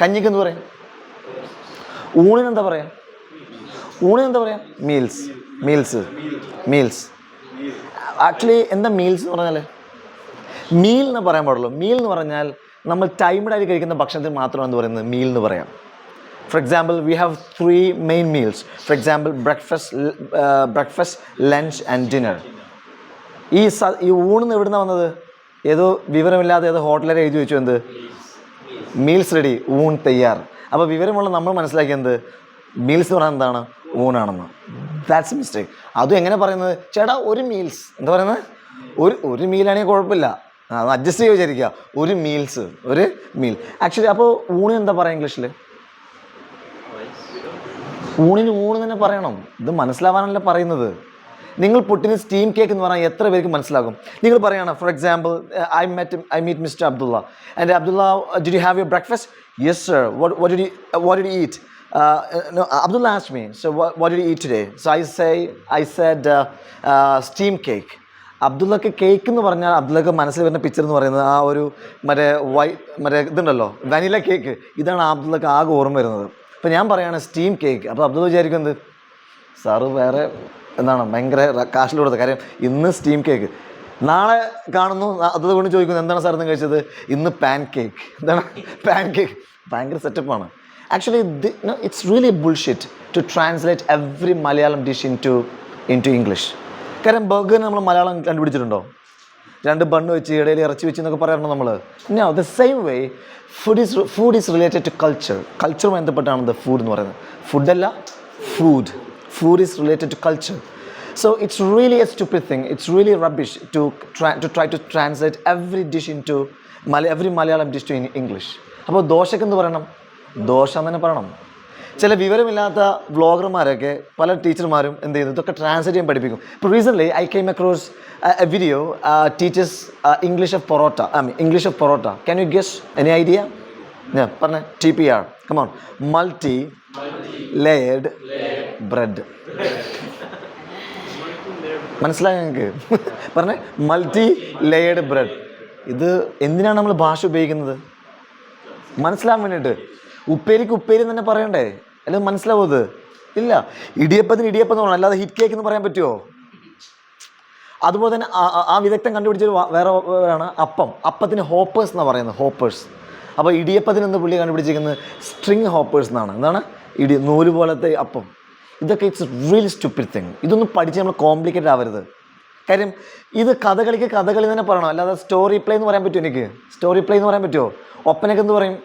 കഞ്ഞിക്ക് എന്ത് പറയാം? ഊണിന് എന്താ പറയാ? ഊണിന് എന്താ പറയാ? മീൽസ്. മീൽസ്. മീൽസ്. ആക്ച്വലി എന്താ മീൽസ് എന്ന് പറഞ്ഞാൽ മീൽ എന്ന് പറയാൻ പാടുള്ളൂ. മീൽ എന്ന് പറഞ്ഞാൽ നമ്മൾ ടൈമിഡായി കഴിക്കുന്ന ഭക്ഷണത്തിന് മാത്രമാണ് എന്ന് പറയുന്നത് മീൽ എന്ന് പറയാം. For example we have three main meals for example breakfast breakfast lunch and dinner ഈ സ ഈ ഊണിന്ന് എവിടുന്ന വന്നത്? ഏതോ വിവരമില്ലാതെ ഏതോ ഹോട്ടലിൽ എഴുതി വെച്ചു എന്ത്? മീൽസ് റെഡി ഊൺ തയ്യാർ. അപ്പോൾ വിവരമുള്ള നമ്മൾ മനസ്സിലാക്കിയത് മീൽസ് എന്ന് പറയുന്നത് എന്താണ്? ഊണാണെന്ന്. ദാറ്റ്സ് മിസ്റ്റേക്ക് അതും എങ്ങനെ പറയുന്നത്? ചേട്ടാ ഒരു മീൽസ് എന്താ പറയുന്നത്? ഒരു ഒരു മീലാണെങ്കിൽ കുഴപ്പമില്ല. അത് അഡ്ജസ്റ്റ് ചെയ്യുക വിചാരിക്കുക ഒരു മീൽസ് ഒരു മീൽ ആക്ച്വലി അപ്പോൾ ഊണ് എന്താ പറയുക ഇംഗ്ലീഷിൽ ഊണിന് ഊണ് തന്നെ പറയണം. ഇത് മനസ്സിലാവാനല്ല പറയുന്നത്. നിങ്ങൾ പുട്ടിന് സ്റ്റീം കേക്ക് എന്ന് പറഞ്ഞാൽ എത്ര പേർക്ക് മനസ്സിലാകും? നിങ്ങൾ പറയണം for example I met I meet mister Abdullah and Abdullah did you have your breakfast yes sir what did you what did you eat? Uh, no, Abdullah asked me so what, what did you eat today? So I say said uh, uh, അബ്ദുള്ളക്ക് cake എന്ന് പറഞ്ഞാൽ അബ്ദുള്ളക്ക് മനസ്സിൽ വരുന്ന picture എന്ന് പറയുന്നത് ആ ഒരു മറ്റേ വൈ മറ്റേ ഇതുണ്ടല്ലോ വനില കേക്ക് ഇതാണ് അബ്ദുള്ളക്ക് ആകെ ഓർമ്മ വരുന്നത്. അപ്പോൾ ഞാൻ പറയുകയാണ് സ്റ്റീം കേക്ക് അപ്പോൾ അബ്ദുള്ള വിചാരിക്കുന്നത് സാറ് വേറെ എന്താണ് ഭയങ്കര കാശിൽ കൊടുത്തത് കാര്യം. ഇന്ന് സ്റ്റീം കേക്ക് നാളെ കാണുന്നു അത് കൊണ്ട് ചോദിക്കുന്നു എന്താണ് സാർ ഇന്ന് കഴിച്ചത്? ഇന്ന് പാൻ കേക്ക് എന്താണ് പാൻ കേക്ക് ഭയങ്കര സെറ്റപ്പാണ് actually it's really bullshit to translate every Malayalam dish into into English കാര്യം ബർഗർ നമ്മൾ മലയാളം കണ്ടുപിടിച്ചിട്ടുണ്ടോ? രണ്ട് ബണ്ണ് വെച്ച് ഇടയിൽ ഇറച്ചി വെച്ച് എന്നൊക്കെ പറയാറുണ്ട് നമ്മൾ know the same way food is food is related to culture കൾച്ചറുമായി ബന്ധപ്പെട്ടാണ് ദ ഫുഡ് എന്ന് പറയുന്നത്. ഫുഡല്ല food food is related to culture. So it's really a stupid thing. It's really rubbish to try to, try to translate every dish into Mala- every Malayalam dish to English. അപ്പോൾ ദോശക്ക് എന്ത് പറയണം? ദോശ എന്ന് തന്നെ പറയണം. ചില വിവരമില്ലാത്ത വ്ളോഗർമാരൊക്കെ പല ടീച്ചർമാരും എന്ത് ചെയ്യുന്നു? ഇതൊക്കെ ട്രാൻസ്ലേറ്റ് ചെയ്യാൻ പഠിപ്പിക്കും. ഇപ്പോൾ recently I came across a video teaches English of parotta I mean English of parotta can you guess any idea ഞാൻ പറഞ്ഞ. T P R come on multi layered bread. മനസ്സിലായ ഞങ്ങൾക്ക് പറഞ്ഞേ മൾട്ടി ലെയർഡ് ബ്രെഡ് ഇത് എന്തിനാണ് നമ്മൾ ഭാഷ ഉപയോഗിക്കുന്നത്? മനസ്സിലാൻ വേണ്ടിയിട്ട്. ഉപ്പേരിക്ക് ഉപ്പേരി തന്നെ പറയണ്ടേ? അല്ലെങ്കിൽ മനസ്സിലാവോ ഇത്? ഇല്ല. ഇടിയപ്പത്തിന് ഇടിയപ്പം എന്ന് അല്ലാതെ ഹിറ്റ് കേക്ക് എന്ന് പറയാൻ പറ്റുമോ അതുപോലെ തന്നെ ആ- വിദഗ്ധം കണ്ടുപിടിച്ച വേറെ ആണ് അപ്പം. അപ്പത്തിന് ഹോപ്പേഴ്സ് എന്നാണ് പറയുന്നത് ഹോപ്പേഴ്സ് അപ്പോൾ ഇടിയപ്പത്തിന് എന്ന് പുള്ളി കണ്ടുപിടിച്ചിരിക്കുന്നത്? സ്ട്രിങ് ഹോപ്പേഴ്സ് എന്നാണ്. എന്താണ്? ഇടി നൂൽ പോലത്തെ അപ്പം. ഇതൊക്കെ ഇറ്റ്സ് റിയലി സ്റ്റുപ്പിഡ് തിങ് ഇതൊന്നും പഠിച്ച് നമ്മൾ കോംപ്ലിക്കേറ്റഡ് ആവരുത്. കാര്യം ഇത് കഥകളിക്ക് കഥകളി തന്നെ പറയണം. അല്ലാതെ സ്റ്റോറി പ്ലേ എന്ന് പറയാൻ പറ്റുമോ എനിക്ക്? സ്റ്റോറി പ്ലേ എന്ന് പറയാൻ പറ്റുമോ? ഒപ്പനക്ക് എന്ത് പറയും?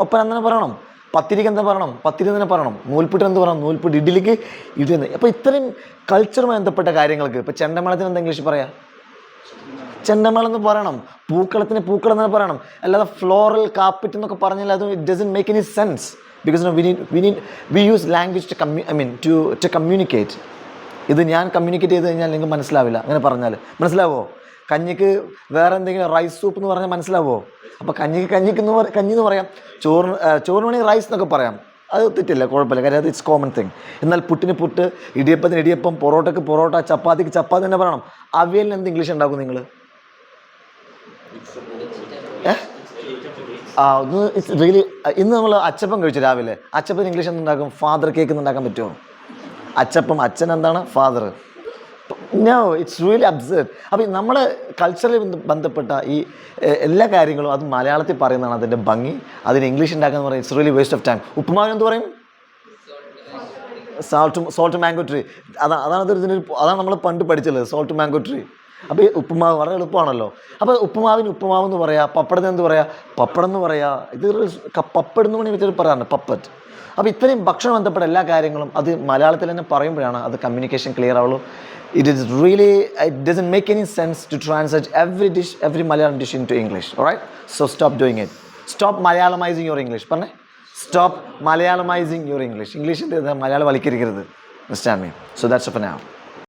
ഒപ്പന തന്നെ പറയണം. പത്തിരിക്ക് എന്താ പറയണം? പത്തിരി തന്നെ പറയണം. നൂൽപ്പിട്ട് എന്ത് പറയണം? നൂൽപ്പിട്ട് ഇഡ്ഡലിക്ക് ഇഡ്ഡലി എന്ന്. അപ്പോൾ ഇത്രയും കൾച്ചറുമായി ബന്ധപ്പെട്ട കാര്യങ്ങൾക്ക് ഇപ്പോൾ ചെണ്ടമേളത്തിന് എന്താ ഇംഗ്ലീഷ് പറയാം? ചെണ്ടമേളം എന്ന് പറയണം. പൂക്കളത്തിന് പൂക്കളം എന്ന് പറയണം. അല്ലാതെ ഫ്ലോറൽ കാപ്പിറ്റ് എന്നൊക്കെ പറഞ്ഞാൽ അത് it doesn't make any sense because we need we need we use language to കമ്മ്യൂ I mean to to communicate ഇത് ഞാൻ കമ്മ്യൂണിക്കേറ്റ് ചെയ്ത് കഴിഞ്ഞാൽ നിങ്ങൾക്ക് മനസ്സിലാവില്ല. അങ്ങനെ പറഞ്ഞാൽ. മനസ്സിലാവോ? കഞ്ഞിക്ക് വേറെ എന്തെങ്കിലും റൈസ് സൂപ്പ് എന്ന് പറഞ്ഞാൽ മനസ്സിലാവോ? അപ്പോൾ കഞ്ഞിക്ക് കഞ്ഞിക്ക് എന്ന് പറ കഞ്ഞി എന്ന് പറയാം. ചോറിന് ആ, ചോറിന് വേണമെങ്കിൽ റൈസ് എന്നൊക്കെ പറയാം. അത് തെറ്റില്ല കുഴപ്പമില്ല. കാര്യം അത് ഇറ്റ്സ് കോമൺ തിങ് എന്നാൽ പുട്ടിന് പുട്ട് ഇടിയപ്പത്തിന് ഇടിയപ്പം പൊറോട്ടയ്ക്ക് പൊറോട്ട ചപ്പാത്തിക്ക് ചപ്പാത്തി തന്നെ പറയണം. അവിയലിന് എന്ത് ഇംഗ്ലീഷ് ഉണ്ടാക്കും നിങ്ങൾ? ഏഹ് റിയലി ഇന്ന് നമ്മൾ അച്ചപ്പം കഴിച്ചു രാവിലെ. അച്ചപ്പം ഇംഗ്ലീഷ് എന്തുണ്ടാക്കും? ഫാദർ കേക്ക് ഉണ്ടാക്കാൻ പറ്റുമോ? അച്ചപ്പം അച്ഛൻ എന്താണ്? Father no it's really absurd അപ്പോൾ നമ്മുടെ കൾച്ചറിൽ ബന്ധപ്പെട്ട ഈ എല്ലാ കാര്യങ്ങളും അത് മലയാളത്തിൽ പറയുന്നതാണ് അതിന്റെ ഭംഗി. അതിന് ഇംഗ്ലീഷ് ഉണ്ടാക്കുക എന്ന് പറയുന്നത് it's really waste of time ഉപ്പുമാവ് എന്ത് പറയും? സോൾട്ട് സോൾട്ട് മാംഗോ ട്രീ അതാണ് അതാണ് അതാണ് നമ്മൾ പണ്ട് പഠിച്ചത് സോൾട്ട് മാംഗോ ട്രീ അപ്പോൾ ഈ ഉപ്പുമാവ് വളരെ എളുപ്പമാണല്ലോ. അപ്പോൾ ഉപ്പുമാവിന് ഉപ്പുമാവ് എന്ന് പറയാ പപ്പടത്തിന് എന്ത് പറയാം പപ്പടം എന്ന് പറയാ ഇത് പപ്പടം ക- പപ്പട് എന്ന് വേണമെങ്കിൽ വെച്ചിട്ട് പറയാറുണ്ട് പപ്പറ്റ് അപ്പോൾ ഇത്രയും ഭക്ഷണം ബന്ധപ്പെട്ട എല്ലാ കാര്യങ്ങളും അത് മലയാളത്തിൽ തന്നെ പറയുമ്പോഴാണ് അത് കമ്മ്യൂണിക്കേഷൻ ക്ലിയർ ആവുള്ളൂ. It is really it doesn't make any sense to translate every dish every Malayalam dish into English right so stop doing it stop മലയാളമൈസിങ് your English പറഞ്ഞേ സ്റ്റോപ്പ് മലയാളമൈസിങ് യുവർ ഇംഗ്ലീഷ് ഇംഗ്ലീഷിന്റെ മലയാളം വലിക്കരുത്. മിസ്റ്റാമി സോ ദാറ്റ്സ് ഓഫ് now.